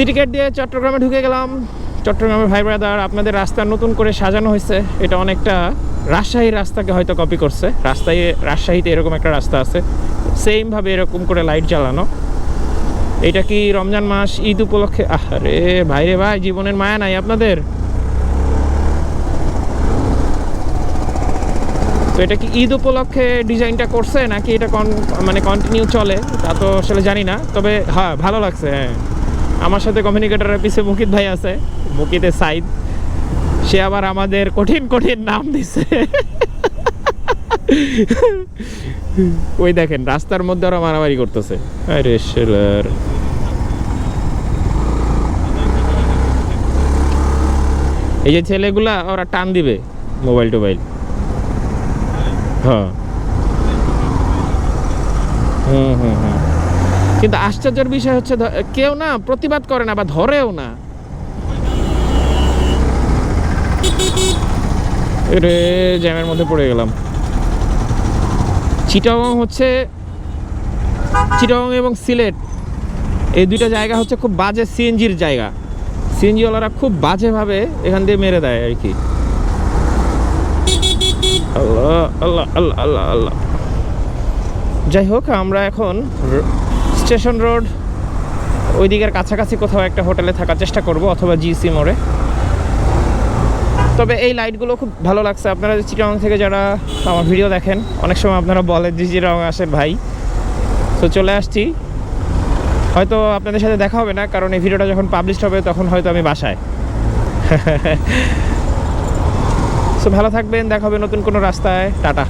City gate দিয়ে চট্টগ্রামে ঢুকে গেলাম। চট্টগ্রামের ভাই ব্রাদার আপনাদের রাস্তা নতুন করে সাজানো হয়েছে। এটা অনেকটা রাজশাহীর রাস্তাকে হয়তো কপি করছে। রাস্তায়, রাজশাহীতে এরকম একটা রাস্তা আছে। সেমভাবে এরকম করে লাইট জ্বালানো। এটা কি রমজান মাস, ঈদ উপলক্ষে? আরে ভাই রে ভাই, জীবনের মায়া নাই আপনাদের। তো এটা কি ঈদ উপলক্ষে ডিজাইনটা করছে, নাকি এটা কন মানে কন্টিনিউ চলে? তা তো আসলে জানি না। তবে হ্যাঁ ভালো লাগছে হ্যাঁ। আমার সাথে কমিউনিকেটরের পিছে মুকিত ভাই আছে মুকিতে সাইদ। সে আবার আমাদের কঠিন কঠিন নাম দিছে। ওই দেখেন রাস্তার মধ্যে ওরা মারামারি করতেছে। আরে শেলার। এই যে ছেলেগুলা ওরা টান দিবে মোবাইল টোবাইল হ্যাঁ। হুম হুম হুম। কিন্তু আশ্চর্যের বিষয় হচ্ছে কেউ না প্রতিবাদ করে না বা ধরেও না। রে জ্যামের মধ্যে পড়ে গেলাম। চিটাগং হচ্ছে চিটাগং এবং সিলেট। এই দুইটা জায়গা হচ্ছে খুব বাজে সিএনজির জায়গা। সিএনজিওয়ালারা খুব বাজেভাবে এখান দিয়ে মেরে দেয় আর কি। আল্লাহ আল্লাহ আল্লাহ আল্লাহ আল্লাহ। যাই হোক, আমরা এখন স্টেশন রোড ওই দিকের কাছাকাছি কোথাও একটা হোটেলে থাকার চেষ্টা করব, অথবা জিসি মোড়ে। তবে এই লাইটগুলো খুব ভালো লাগছে। আপনারা চিটাং থেকে যারা আমার ভিডিও দেখেন, অনেক সময় আপনারা বলেন যে চিটাং আসেন ভাই। তো চলে আসছি। হয়তো আপনাদের সাথে দেখা হবে না, কারণ এই ভিডিওটা যখন পাবলিশ হবে, তখন হয়তো আমি বাসায়। সো ভালো থাকবেন, দেখা হবে নতুন কোনো রাস্তায়। টাটা।